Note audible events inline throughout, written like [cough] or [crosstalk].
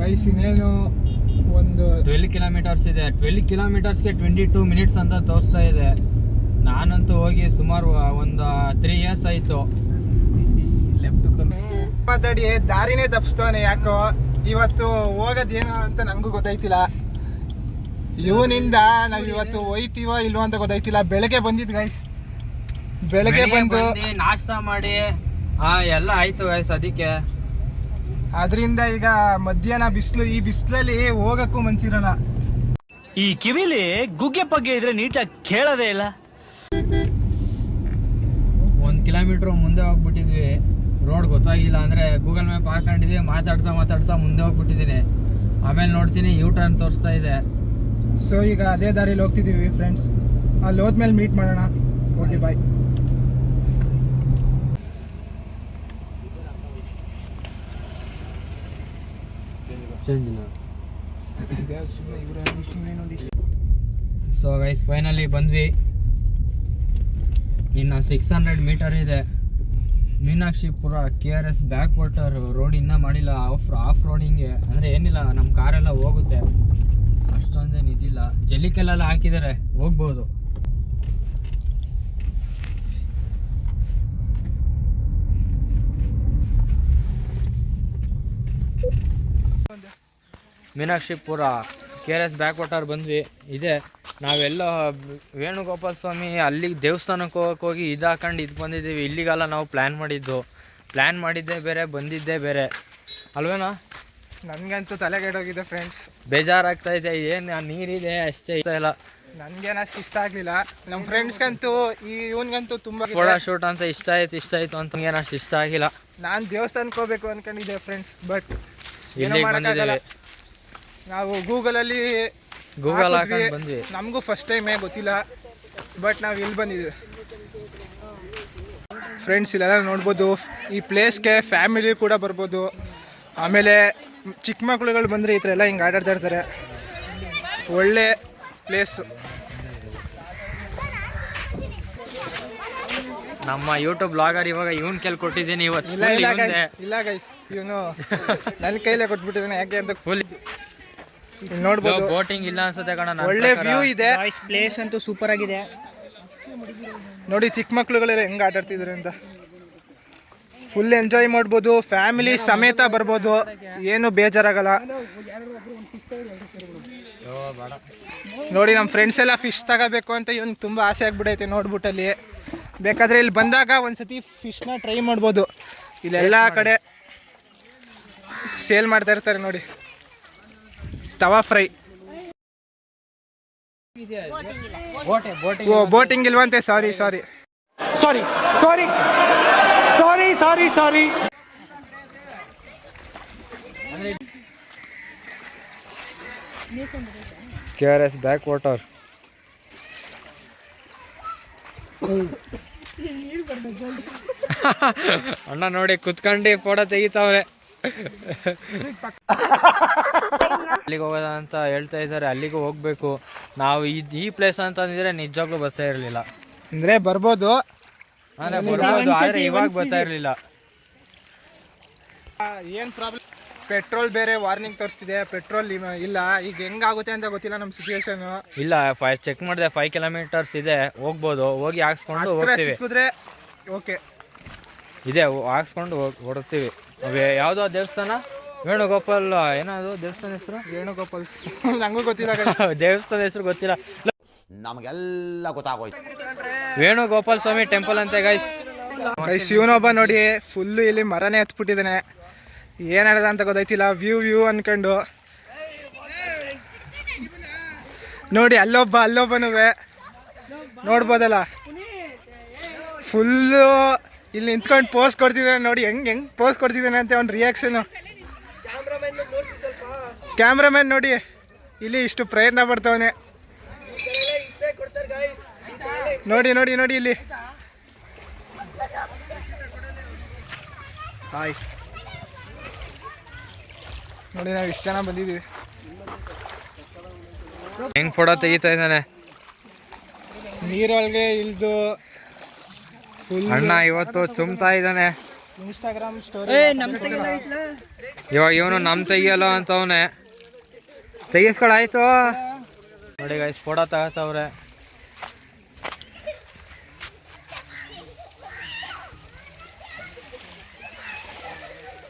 Guys ಇನ್ನೇನು ಒಂದು twelve kilometres ಇದೆ. ಟ್ವೆಲ್ ಕಿಲೋಮೀಟರ್ಸ್ಗೆ ಟ್ವೆಂಟಿ ಟೂ ಮಿನಿಟ್ಸ್ ಅಂತ ತೋರಿಸ್ತಾ ಇದೆ. ನಾನಂತೂ ಹೋಗಿ ಸುಮಾರು ಒಂದು ತ್ರೀ ಇಯರ್ಸ್ ಆಯಿತು. ಮಾತಾಡಿ ದಾರಿನೇ ತಪ್ಪಿಸ್ತಾನೆ ಯಾಕೋ? ಇವತ್ತು ಹೋಗೋದೇನು ಅಂತ ನನಗೂ ಗೊತ್ತಾಯ್ತಿಲ್ಲ. ಇವನಿಂದ ನಾವು ಇವತ್ತು ಹೋಯ್ತೀವೋ ಇಲ್ವೋ ಅಂತ ಗೊತ್ತಾಯ್ತಿಲ್ಲ. ಬೆಳಗ್ಗೆ ಬಂದಿದ್ದು ಗೈಸ್ ಬೆಳಗ್ಗೆ ಬಂದು ನಾಷ್ಟ ಮಾಡಿ ಹಾ ಎಲ್ಲ ಆಯ್ತು ಗೈಸ್ ಅದಕ್ಕೆ. ಅದರಿಂದ ಈಗ ಮಧ್ಯಾಹ್ನ ಬಿಸಿಲು ಈ ಬಿಸಿಲಲ್ಲಿ ಹೋಗಕ್ಕೂ ಮನ್ಸಿರಲ್ಲ. ಈ ಕಿವಿಲಿ ಗುಗ್ಗೆ ಪಗ್ಗೆ ಇದ್ರೆ ನೀಟಾಗಿ ಕೇಳೋದೇ ಇಲ್ಲ. ಒಂದು ಕಿಲೋಮೀಟರ್ ಮುಂದೆ ಹೋಗ್ಬಿಟ್ಟಿದ್ವಿ. ರೋಡ್ ಗೊತ್ತಾಗಿಲ್ಲ ಅಂದರೆ ಗೂಗಲ್ ಮ್ಯಾಪ್ ಹಾಕೊಂಡಿದ್ವಿ ಮಾತಾಡ್ತಾ ಮಾತಾಡ್ತಾ ಮುಂದೆ ಹೋಗ್ಬಿಟ್ಟಿದ್ದೀನಿ. ಆಮೇಲೆ ನೋಡ್ತೀನಿ ಯೂ ಟರ್ನ್ ತೋರಿಸ್ತಾ ಇದೆ. ಸೊ ಈಗ ಅದೇ ದಾರಿಲಿ ಹೋಗ್ತಿದ್ದೀವಿ ಫ್ರೆಂಡ್ಸ್ ಅಲ್ಲಿ ಹೋದ್ಮೇಲೆ ಮೀಟ್ ಮಾಡೋಣ. Okay bye so guys finally ಬಂದ್ವಿ. ಇನ್ನು ಸಿಕ್ಸ್ ಹಂಡ್ರೆಡ್ ಮೀಟರ್ ಇದೆ. Meenakshipura K R S back water road ಇನ್ನೂ ಮಾಡಿಲ್ಲ. ಆಫ್ ಆಫ್ ರೋಡಿಂಗೆ ಅಂದರೆ ಏನಿಲ್ಲ ನಮ್ಮ ಕಾರೆಲ್ಲ ಹೋಗುತ್ತೆ. ಅಷ್ಟೊಂದೇನು ಇದಿಲ್ಲ. ಜಲ್ಲಿಕಲ್ಲೆಲ್ಲ ಹಾಕಿದ್ದಾರೆ. ಹೋಗ್ಬೋದು. Meenakshipura K R S back water ಬಂದ್ವಿ ಇದೆ. ನಾವೆಲ್ಲ ವೇಣುಗೋಪಾಲ ಸ್ವಾಮಿ ಅಲ್ಲಿಗೆ ದೇವಸ್ಥಾನಕ್ಕೆ ಹೋಗಕ್ಕೆ ಹೋಗಿ ಇದು ಹಾಕೊಂಡು ಇದು ಬಂದಿದ್ದೀವಿ. ಇಲ್ಲಿಗೆಲ್ಲ ನಾವು ಪ್ಲ್ಯಾನ್ ಮಾಡಿದ್ದು. ಪ್ಲ್ಯಾನ್ ಮಾಡಿದ್ದೇ ಬೇರೆ ಬಂದಿದ್ದೇ ಬೇರೆ. ಅಲ್ವೇನಾ? ನನಗಂತೂ ತಲೆಗೆಡೋಗಿದೆ ಫ್ರೆಂಡ್ಸ್ ಬೇಜಾರಾಗ್ತಾ ಇದೆ. ಏನು ನೀರಿದೆ ಅಷ್ಟೇ ಇಷ್ಟ ಇಲ್ಲ. ನನಗೇನು ಅಷ್ಟು ಇಷ್ಟ ಆಗಲಿಲ್ಲ. ನಮ್ಮ ಫ್ರೆಂಡ್ಸ್ಗಂತೂ ಈ ಇವನ್ಗಂತೂ ತುಂಬ ಫೋಟೋ ಶೂಟ್ ಅಂತ ಇಷ್ಟ ಆಯ್ತು ಇಷ್ಟ ಆಯ್ತು ಅಂತ ಅಷ್ಟು ಇಷ್ಟ ಆಗಿಲ್ಲ. ನಾನು ದೇವಸ್ಥಾನಕ್ಕೆ ಹೋಗ್ಬೇಕು ಅಂದ್ಕೊಂಡಿದ್ದೆ ಫ್ರೆಂಡ್ಸ್ ಬಟ್ ಇಲ್ಲಿ ಬಂದಿದ್ದೇವೆ. ನಾವು ಗೂಗಲಲ್ಲಿ ಗೂಗಲ್. ಹಾಕೊಂಡು ಬಂದ್ವಿ. ನಮಗೂ ಫಸ್ಟ್ ಟೈಮೇ ಗೊತ್ತಿಲ್ಲ ಬಟ್ ನಾವು ಇಲ್ಲಿ ಬಂದಿದ್ವಿ. ಫ್ರೆಂಡ್ಸ್ ಇಲ್ಲೆಲ್ಲ ನೋಡ್ಬೋದು. ಈ ಪ್ಲೇಸ್ಗೆ ಫ್ಯಾಮಿಲಿ ಕೂಡ ಬರ್ಬೋದು. ಆಮೇಲೆ ಚಿಕ್ಕ ಮಕ್ಳುಗಳು ಬಂದರೆ ಈ ಥರ ಎಲ್ಲ ಹಿಂಗೆ ಆಟಾಡ್ತಾ ಇರ್ತಾರೆ. ಒಳ್ಳೆ ಪ್ಲೇಸು ನಮ್ಮ ಯೂಟ್ಯೂಬ್ ಬ್ಲಾಗರ್ ಇವಾಗ ಇವನ್ ಕೆಲ್ ಕೊಟ್ಟಿದ್ದೀನಿ ಇವತ್ತು ಇಲ್ಲ ಇಲ್ಲ ಗೈಸ್ ಇವನು ನನ್ನ ಕೈಲೇ ಕೊಟ್ಬಿಟ್ಟಿದ್ದಾನೆ. ಯಾಕೆ ಅಂತ ಫುಲ್ ನೋಡ್ಬೋದು. ಬೋಟಿಂಗ್ ಇಲ್ಲ ಅನ್ಸುತ್ತೆ ಕಣ ಒಳ್ಳೆ ವ್ಯೂ ಇದೆ. ಪ್ಲೇಸ್ ಅಂತೂ ಸೂಪರ್ ಆಗಿದೆ. ನೋಡಿ ಚಿಕ್ಕ ಮಕ್ಳುಗಳೆಲ್ಲ ಹೆಂಗೆ ಆಟ ಆಡ್ತಿದ್ದಾರೆ ಅಂತ. ಫುಲ್ ಎಂಜಾಯ್ ಮಾಡ್ಬೋದು. ಫ್ಯಾಮಿಲಿ ಸಮೇತ ಬರ್ಬೋದು. ಏನು ಬೇಜಾರಾಗಲ್ಲ. ನೋಡಿ ನಮ್ಮ ಫ್ರೆಂಡ್ಸ್ ಎಲ್ಲ ಫಿಶ್ ತಗೋಬೇಕು ಅಂತ ಇವನ್ ತುಂಬ ಆಸೆ ಆಗ್ಬಿಡೈತೆ ನೋಡ್ಬಿಟ್ಟಲ್ಲಿ. ಬೇಕಾದ್ರೆ ಇಲ್ಲಿ ಬಂದಾಗ ಒಂದ್ಸತಿ ಫಿಶ್ನ ಟ್ರೈ ಮಾಡ್ಬೋದು. ಇಲ್ಲೆಲ್ಲ ಕಡೆ ಸೇಲ್ ಮಾಡ್ತಾ ಇರ್ತಾರೆ ನೋಡಿ. ತವಾ ಫ್ರೈ. ಓ ಬೋಟಿಂಗ್ ಇಲ್ವಂತೆ sorry sorry sorry sorry sorry sorry sorry K R S back water ಅಣ್ಣ ನೋಡಿ ಕುತ್ಕೊಂಡು ಫೋಟೋ ತೆಗಿತಾವ್ರೆ. [laughs] ಅಲ್ಲಿಗೆ ಹೋಗೋದ ಅಂತ ಹೇಳ್ತಾ ಇದ್ದಾರೆ. ಅಲ್ಲಿಗೂ ಹೋಗ್ಬೇಕು. ನಾವು ಇದು ಈ ಪ್ಲೇಸ್ ಅಂತಂದಿದ್ರೆ ನಿಜವಾಗ್ಲೂ ಬರ್ತಾ ಇರಲಿಲ್ಲ. ಅಂದರೆ ಬರ್ಬೋದು. ಅಂದ್ರೆ ಬರ್ಬೋದು. ಆದ್ರೆ ಇವಾಗ ಬರ್ತಾ ಇರಲಿಲ್ಲ. ಏನು ಪ್ರಾಬ್ಲಮ್ ಪೆಟ್ರೋಲ್ ಬೇರೆ ವಾರ್ನಿಂಗ್ ತೋರಿಸ್ತಿದೆ. ಪೆಟ್ರೋಲ್ ಇಲ್ಲ. ಈಗ ಹೆಂಗಾಗುತ್ತೆ ಅಂತ ಗೊತ್ತಿಲ್ಲ ನಮ್ಮ ಸಿಚುವೇಶನ್ ಇಲ್ಲ ಫೈ ಚೆಕ್ ಮಾಡಿದೆ. ಫೈವ್ ಕಿಲೋಮೀಟರ್ಸ್ ಇದೆ. ಹೋಗ್ಬೋದು. ಹೋಗಿ ಹಾಕ್ಸ್ಕೊಂಡು ಹೋಗ್ತೀವಿ. ಸಿಕ್ಕಿದ್ರೆ ಓಕೆ ಇದೆ ಹಾಕ್ಸ್ಕೊಂಡು ಹೋಗ್- ಹೊರಡ್ತೀವಿ ಅವೇ ಯಾವುದೋ ದೇವಸ್ಥಾನ? ವೇಣುಗೋಪಾಲ್ ಏನಾದ್ರು ದೇವಸ್ಥಾನ ಹೆಸರು? ವೇಣುಗೋಪಾಲ್ [laughs] ನಂಗೂ ಗೊತ್ತಿಲ್ಲ. [laughs] ದೇವಸ್ಥಾನ ಹೆಸರು ಗೊತ್ತಿಲ್ಲ. ನಮಗೆಲ್ಲ ಗೊತ್ತಾಗೋಯ್ತು. ವೇಣುಗೋಪಾಲ್ ಸ್ವಾಮಿ ಟೆಂಪಲ್ ಅಂತೆ ಗೈಸ್ ಗೈಸ್ ಇವನೊಬ್ಬ ನೋಡಿ ಫುಲ್ಲು ಇಲ್ಲಿ ಮರನೇ ಹತ್ಬಿಟ್ಟಿದ್ದಾನೆ. ಏನು ಹೇಳ್ದ ಅಂತ ಗೊತ್ತಾಯ್ತಿಲ್ಲ. ವ್ಯೂ ವ್ಯೂ ಅನ್ಕೊಂಡು. ನೋಡಿ ಅಲ್ಲೊಬ್ಬ ಅಲ್ಲೊಬ್ಬನೂ ನೋಡ್ಬೋದಲ್ಲ? ಫುಲ್ಲು ಇಲ್ಲಿ ನಿಂತ್ಕೊಂಡು ಪೋಸ್ ಕೊಡ್ತಿದ್ದಾನೆ ನೋಡಿ ಹೆಂಗ್ ಹೆಂಗ್ ಪೋಸ್ ಕೊಡ್ತಿದ್ದಾನೆ ಅಂತ ಅವ್ನು ರಿಯಾಕ್ಷನು ಕ್ಯಾಮ್ರಾಮ್ಯಾನ್ ನೋಡಿ ಇಲ್ಲಿ ಇಷ್ಟು ಪ್ರಯತ್ನ ಪಡ್ತವನೆ. ನೋಡಿ ನೋಡಿ ನೋಡಿ ಇಲ್ಲಿ. ಹಾಯ್ ನೋಡಿ ನಾವು ಇಷ್ಟು ಜನ ಬಂದಿದ್ದೀವಿ ಹೆಂಗ್ ಫೋಟೋ ತೆಗಿತಾ ಇದ್ದಾನೆ? ನೀರೊಳಗೆ ಇಳ್ದು ಫುಲ್ ಅಣ್ಣ ಇವತ್ತು ಚುಮ್ತಾ ಇದ್ದಾನೆ. ಇನ್ಸ್ಟಾಗ್ರಾಮ್ ಸ್ಟೋರಿ ಇವಾಗ ಇವನು ನಮ್ಮ ತೆಗಿಯಲ್ಲ ಅಂತವನೆ. ತೆಗಿಸ್ಕೊಳಾಯ್ತು ನೋಡಿ ಗೈಸ್ ಫೋಟೋ ತಗೋತವ್ರೆ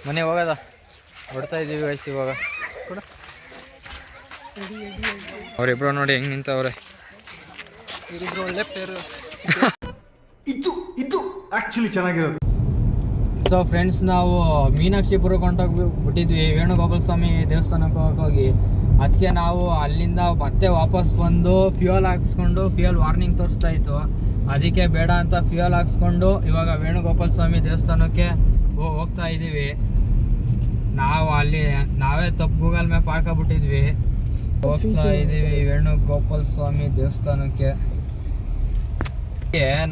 ಮನೆ ಹೋಗದ? ಹೊಡ್ತಾ ಇದೀವಿ ಗೈಸ್ ಇವಾಗ. ಅವ್ರಿಬ್ರು ನೋಡಿ ಹೆಂಗ್ ನಿಂತವ್ರೆ. ಒಳ್ಳೆ ಪೇರು. ಸೊ ಫ್ರೆಂಡ್ಸ್ ನಾವು ಮೀನಾಕ್ಷಿಪುರಕ್ಕೆ ಹೊಂಟೋಗಿ ಬಿಟ್ಟಿದ್ವಿ ವೇಣುಗೋಪಾಲ ಸ್ವಾಮಿ ದೇವಸ್ಥಾನಕ್ಕೆ ಹೋಗಿ ಅದಕ್ಕೆ ನಾವು ಅಲ್ಲಿಂದ ಮತ್ತೆ ವಾಪಸ್ ಬಂದು ಫ್ಯೂಯಲ್ ಹಾಕ್ಸ್ಕೊಂಡು ಫ್ಯೂಯಲ್ ವಾರ್ನಿಂಗ್ ತೋರಿಸ್ತಾ ಇತ್ತು. ಅದಕ್ಕೆ ಬೇಡ ಅಂತ ಫ್ಯೂಯಲ್ ಹಾಕ್ಸ್ಕೊಂಡು ಇವಾಗ ವೇಣುಗೋಪಾಲ ಸ್ವಾಮಿ ದೇವಸ್ಥಾನಕ್ಕೆ ಹೋಗ್ತಾ ಇದ್ದೀವಿ. ನಾವು ಅಲ್ಲಿ, ನಾವೇ ತಪ್ಪು ಗೂಗಲ್ ಮ್ಯಾಪ್ ಹಾಕಬಿಟ್ಟಿದ್ವಿ. ಹೋಗ್ತಾ ಇದ್ದೀವಿ ವೇಣುಗೋಪಾಲ ಸ್ವಾಮಿ ದೇವಸ್ಥಾನಕ್ಕೆ.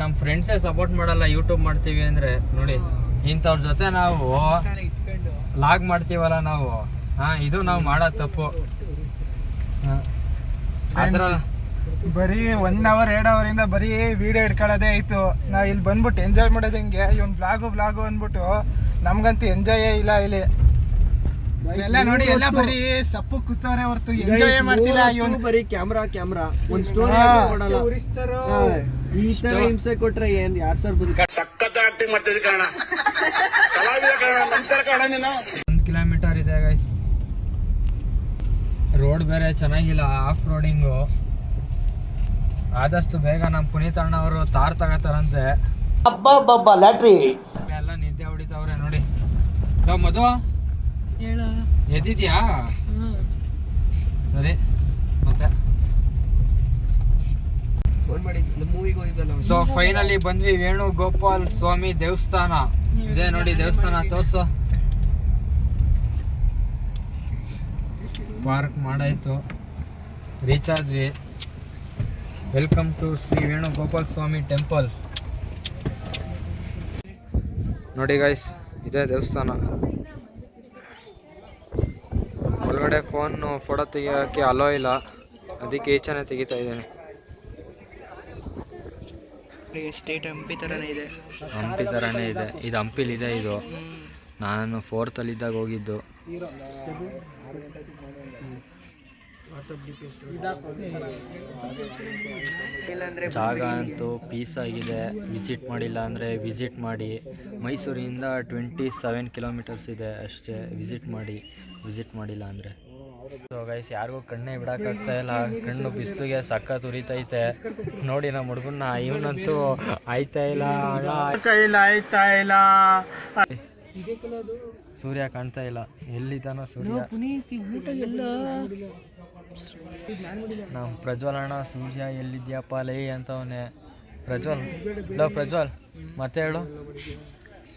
ನಮ್ಮ ಫ್ರೆಂಡ್ಸೇ ಸಪೋರ್ಟ್ ಮಾಡಲ್ಲ ಯೂಟ್ಯೂಬ್ ಮಾಡ್ತೀವಿ ಅಂದ್ರೆ ನೋಡಿ ಇಂಥವ್ರ ಜೊತೆ ನಾವು ಲಾಗ್ ಮಾಡ್ತೀವಲ್ಲ ನಾವು. ಹಾ ಇದು ನಾವು ಮಾಡೋ ತಪ್ಪು. ಬರೀ ಒನ್ ಅವರ್ ಎರಡು ಇಂದ ಬರೀ ವಿಡಿಯೋ ಇಟ್ಕೊಳ್ಳೋದೇ ಆಯ್ತು. ನಾವು ಇಲ್ಲಿ ಬಂದ್ಬಿಟ್ಟು ಎಂಜಾಯ್ ಮಾಡೋದು ಹೆಂಗೆ? ಇವ್ನು ಬ್ಲಾಗು ಬ್ಲಾಗು ಅಂದ್ಬಿಟ್ಟು ನಮ್ಗಂತೂ ಎಂಜಾಯೇ ಇಲ್ಲ ಇಲ್ಲಿ. ಎಲ್ಲ ನೋಡಿ ಎಲ್ಲ ಬರೀ ಸಪ್ಪು ಕೂತವ್ರೆ ಹೊರ್ತು ಎಂಜಾಯ್ ಮಾಡ್ತಿಲ್ಲ ಇವನು? ಬರೀ ಕ್ಯಾಮ್ರಾ ಕ್ಯಾಮ್ರಾ ಒಂದ್ ಸ್ಟೋರಿ ಮಾಡಲ್ಲ ಹಾ, ಈ ತರ ಹಿಂಸೆ ಕೊಟ್ರೆ ಏನ್? ಯಾರ್ ಸರ್ ಬದುಕ ಒಂದು ಕಿಲೋಮೀಟರ್ ಇದೆ ಗೈಸ್ ರೋಡ್ ಬೇರೆ ಚೆನ್ನಾಗಿಲ್ಲ ಆಫ್ ರೋಡಿಂಗು ಆದಷ್ಟು ಬೇಗ ನಮ್ಮ ಪುನೀತ್ ಅಣ್ಣ ಅವರು ತಾರ್ ತಗೋತಾರಂತೆ. ಲ್ಯಾಟ್ರಿ. ಎಲ್ಲ ನಿದ್ದೆ ಹೊಡಿತಾವ್ರೆ ನೋಡಿ. ಲೋ ಎದ್ದಿದ್ಯಾ? ಸರಿ ಮತ್ತೆ? ಸೊ ಫೈನಲಿ ಬಂದ್ವಿ ವೇಣುಗೋಪಾಲ್ ಸ್ವಾಮಿ ದೇವಸ್ಥಾನ. ಇದೆ ನೋಡಿ ದೇವಸ್ಥಾನ ತೋರ್ಸು. ಪಾರ್ಕ್ ಮಾಡಾಯ್ತು. ರೀಚ್ ಆದ್ವಿ. Welcome to Shri Venugopal Swamy temple ನೋಡಿ ಗೈಸ್ ಇದೇ ದೇವಸ್ಥಾನ. ಒಳಗಡೆ ಫೋನ್ ಫೋಟೋ ತೆಗಿಯೋಕ್ಕೆ ಅಲೋ ಇಲ್ಲ. ಅದಕ್ಕೆ ಈಚೆನೆ ತೆಗಿತಾ ಇದ್ದೇನೆ. ಸ್ಟೇಟ್ ಹಂಪಿ ತರನೇ ಇದೆ. ಹಂಪಿ ಥರನೇ ಇದೆ. ಇದು ಹಂಪಿಲಿದೆ ಇದು ನಾನು ಫೋರ್ತಲ್ಲಿದ್ದಾಗ ಹೋಗಿದ್ದು. ಜಾಗ ಅಂತೂ ಪೀಸ್ ಆಗಿದೆ. ವಿಸಿಟ್ ಮಾಡಿಲ್ಲ ಅಂದರೆ ವಿಸಿಟ್ ಮಾಡಿ. ಮೈಸೂರಿಂದ ಟ್ವೆಂಟಿ ಸೆವೆನ್ ಕಿಲೋಮೀಟರ್ಸ್ ಇದೆ ಅಷ್ಟೇ. ವಿಸಿಟ್ ಮಾಡಿ. ವಿಸಿಟ್ ಮಾಡಿಲ್ಲ ಅಂದರೆ. ಸೊ ಗೈಸ್ ಯಾರಿಗೂ ಕಣ್ಣೇ ಬಿಡೋಕ್ಕಾಗ್ತಾ ಇಲ್ಲ. ಕಣ್ಣು ಬಿಸಿಲಿಗೆ ಸಖತ್ ಉರಿತೈತೆ. ನೋಡಿ ನಮ್ಮ ಹುಡುಗನ್ನ ಇವನಂತೂ ಆಯ್ತಾ ಇಲ್ಲ. ಅಣ್ಣ, ಸೂರ್ಯ ಕಾಣ್ತಾ ಇಲ್ಲ. ಎಲ್ಲಿದ್ದಾನೋ ಸೂರ್ಯ. ನಮ್ಮ ಪ್ರಜ್ವಲ್ ಅಣ್ಣ ಸೂರ್ಯ ಎಲ್ಲಿದ್ಯಪ್ಪ ಲೈ ಅಂತವನೇ. ಪ್ರಜ್ವಲ್ ಲೋ ಪ್ರಜ್ವಲ್ ಮತ್ತೆ ಹೇಳು.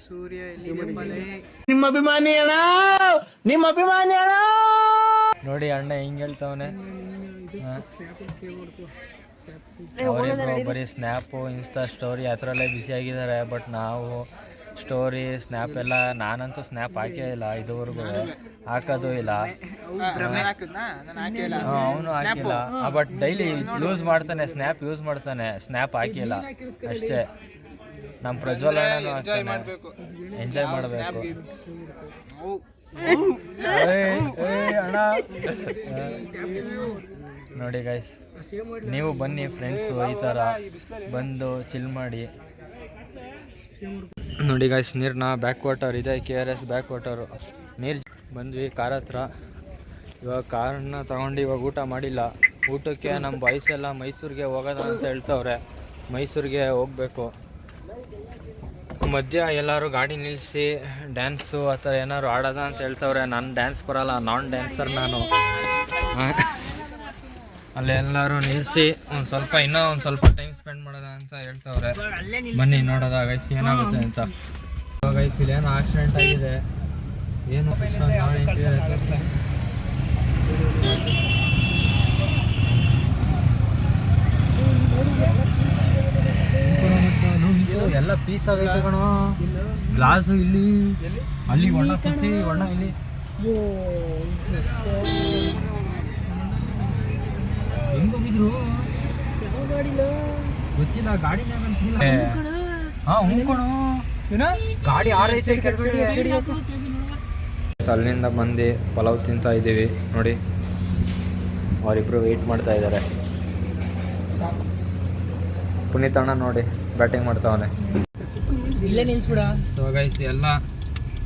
ಸೂರ್ಯ ಅಣ್ಣ ನೋಡಿ ಅಣ್ಣ ಹಿಂಗೆ ಹೇಳ್ತವನೆ. ಬರೀ ಸ್ನ್ಯಾಪು ಇನ್ಸ್ಟಾ ಸ್ಟೋರಿ ಆ ಥರ ಎಲ್ಲ ಬ್ಯುಸಿ ಆಗಿದ್ದಾರೆ ಬಟ್ ನಾವು ಸ್ಟೋರಿ ಸ್ನ್ಯಾಪ್ ಎಲ್ಲ ನಾನಂತೂ ಸ್ನ್ಯಾಪ್ ಹಾಕೇ ಇಲ್ಲ ಇದುವರೆಗೂ ಹಾಕೋದು ಇಲ್ಲ. ಅವನು ಹಾಕಿಲ್ಲ ಬಟ್ ಡೈಲಿ ಯೂಸ್ ಮಾಡ್ತಾನೆ ಸ್ನ್ಯಾಪ್ ಯೂಸ್ ಮಾಡ್ತಾನೆ. ಸ್ನ್ಯಾಪ್ ಹಾಕಿಲ್ಲ ಅಷ್ಟೇ. ನಮ್ಮ ಪ್ರಜ್ವಲ್ ಅಣ್ಣನೂ ಎಂಜಾಯ್ ಹಾಕ್ತಾನೆ. ಮಾಡಬೇಕು. ಎಂಜಾಯ್ ಮಾಡಬೇಕು. ನೋಡಿ ಗೈಸ್ ನೀವು ಬನ್ನಿ ಫ್ರೆಂಡ್ಸು ಈ ಥರ ಬಂದು ಚಿಲ್ ಮಾಡಿ. ನೋಡಿ ಗಾಯ್ಸ್ ನೀರನ್ನ ಬ್ಯಾಕ್ ವಾಟರ್ ಇದೆ K R S back water ನೀರು ಬಂದ್ವಿ ಕಾರ್ ಹತ್ರ. ಇವಾಗ ಕಾರನ್ನ ತಗೊಂಡು ಇವಾಗ ಊಟ ಮಾಡಿಲ್ಲ. ಊಟಕ್ಕೆ ನಮ್ಮ ಬಾಯ್ಸ್ ಎಲ್ಲ ಮೈಸೂರಿಗೆ ಹೋಗೋದ ಅಂತ ಹೇಳ್ತವ್ರೆ. ಮೈಸೂರಿಗೆ ಹೋಗಬೇಕು. ಮಧ್ಯ ಎಲ್ಲರೂ ಗಾಡಿ ನಿಲ್ಲಿಸಿ ಡ್ಯಾನ್ಸು ಆ ಥರ ಏನಾದ್ರು ಆಡೋದ ಅಂತ ಹೇಳ್ತವ್ರೆ. ನಾನು ಡ್ಯಾನ್ಸ್ ಬರಲ್ಲ ನಾನ್ ಡ್ಯಾನ್ಸರ್ ನಾನು. ಆ, ಅಲ್ಲಿ ಎಲ್ಲರೂ ನಿಲ್ಲಿಸಿ ಒಂದು ಸ್ವಲ್ಪ ಇನ್ನೂ ಒಂದು ಸ್ವಲ್ಪ ಟೈಮ್ ಸ್ಪೆಂಡ್ ಮಾಡೋದ ಅಂತ ಹೇಳ್ತವ್ರೆ. ಬನ್ನಿ ನೋಡೋದ ಗೈಸ್ ಏನಾಗುತ್ತೆ ಅಂತ. ಗೈಸ್ ಇಲ್ಲೇನೋ ಆಕ್ಸಿಡೆಂಟ್ ಆಗಿದೆ. ಏನು ಎಲ್ಲ ಪೀಸ್ ಆಗೈತೆ ಕಣೋ. ಗ್ಲಾಸು ಇಲ್ಲಿ. ಅಲ್ಲಿ ಒಣ ಕುಚ್ಚಿ ಒಣ ಇಲ್ಲಿ. ಹೆಂಗ್ ಹೋಗಿದ್ರು ಗೊತ್ತಿಲ್ಲ ಗಾಡಿನಾಗ ಹಾ ಹ್ಞೂ ಕಣೋ. ಗಾಡಿ ಆರೈತೆ ಅಲ್ಲಿಂದ ಬಂದು ಪಲಾವ್ ತಿಂತಾ ಇದ್ದೀವಿ. ನೋಡಿ ಅವರಿಬ್ರು ವೆಯ್ಟ್ ಮಾಡ್ತಾ ಇದ್ದಾರೆ. ಪುನೀತ್ ಅಣ್ಣ ನೋಡಿ ಬ್ಯಾಟಿಂಗ್ ಮಾಡ್ತಾವನೆ. ಇಲ್ಲೇ ನಿಲ್ಸ್ಬಿಡ. ಸೊ ಗೈಸ್ ಎಲ್ಲ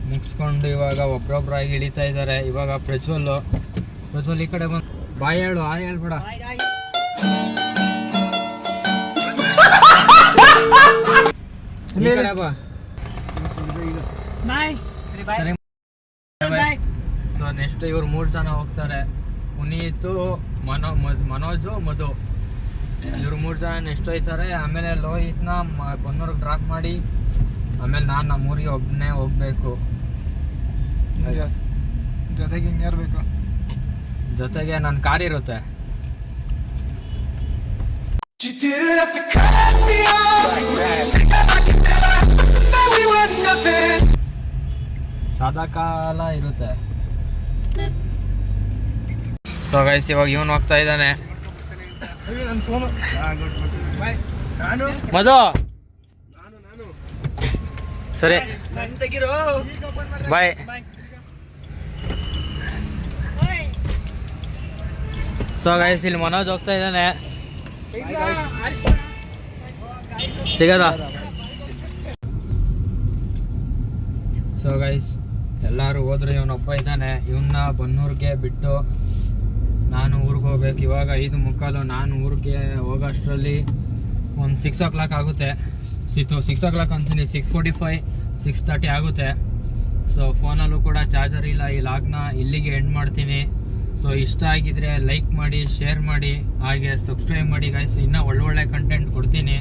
ಮುಗಿಸ್ಕೊಂಡು ಇವಾಗ ಒಬ್ರೊಬ್ರಾಗಿ ಇಳಿತಾ ಇದ್ದಾರೆ. ಇವಾಗ ಪ್ರಜ್ವಲ್ ಪ್ರಜ್ವಲ್ ಈ ಕಡೆ ಬಂದು ಬಾಯ್ ಹೇಳು ಆ ಹೇಳ್ಬೇಡ ಸೊ ನೆಕ್ಸ್ಟ್ ಇವ್ರು ಮೂರು ಜನ ಹೋಗ್ತಾರೆ. ಪುನೀತು ಮನೋ ಮದ್- ಮನೋಜು ಮಧು. ಇವ್ರು ಮೂರು ಜನ ನೆಕ್ಸ್ಟ್ ಹೋಯ್ತಾರೆ. ಆಮೇಲೆ ಲೋಹಿತ್ನ ಮ- ಬನ್ನೂರಿಗೆ ಡ್ರಾಪ್ ಮಾಡಿ. ಆಮೇಲೆ ನಾನು ನಮ್ಮೂರಿಗೆ ಒಬ್ಬನೇ ಹೋಗ್ಬೇಕು. ಜೊತೆಗೆ ಇನ್ಯಾರು ಬೇಕು? ಜೊತೆಗೆ ನನ್ನ ಕಾರ್ ಇರುತ್ತೆ. ಸದಾ ಕಾಲ ಇರುತ್ತೆ. ಸೊ ಗೈಸ್ ಇವಾಗ ಇವನು ಹೋಗ್ತಾ ಇದ್ದಾನೆ. ಮಧು! ಸರಿ. ಬಾಯ್ ಸೊ ಗೈಸ್ ಇಲ್ಲಿ ಮನೋಜ್ ಹೋಗ್ತಾ ಇದ್ದಾನೆ. ಸಿಗದ? ಸೊ ಗೈಸ್ ಎಲ್ಲರೂ ಹೋದ್ರು ಇವನೊಬ್ಬ ಇದ್ದಾನೆ. ಇವನ್ನ ಬನ್ನೂರಿಗೆ ಬಿಟ್ಟು ನಾನು ಊರಿಗೆ ಹೋಗ್ಬೇಕು. ಇವಾಗ ಐದು ಮುಕ್ಕಾಲು ನಾನು ಊರಿಗೆ ಹೋಗೋಷ್ಟರಲ್ಲಿ ಒಂದು ಸಿಕ್ಸ್ ಓ ಕ್ಲಾಕ್ ಆಗುತ್ತೆ. ಸಿತ್ತು ಸಿಕ್ಸ್ ಓ ಕ್ಲಾಕ್ ಅಂತೀನಿ six forty five six thirty ಆಗುತ್ತೆ ಸೊ ಫೋನಲ್ಲೂ ಕೂಡ ಚಾರ್ಜರ್ ಇಲ್ಲ. ಈ ಲಾಗ್ನ ಇಲ್ಲಿಗೆ ಎಂಡ್ ಮಾಡ್ತೀನಿ. ಸೊ ಇಷ್ಟ ಆಗಿದ್ರೆ ಲೈಕ್ ಮಾಡಿ ಶೇರ್ ಮಾಡಿ, ಹಾಗೆ ಸಬ್ಸ್ಕ್ರೈಬ್ ಮಾಡಿ ಗೈಸ್ ಇನ್ನೂ ಒಳ್ಳೊಳ್ಳೆ ಕಂಟೆಂಟ್ ಕೊಡ್ತೀನಿ.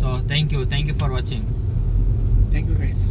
So thank you thank you for watching thank you guys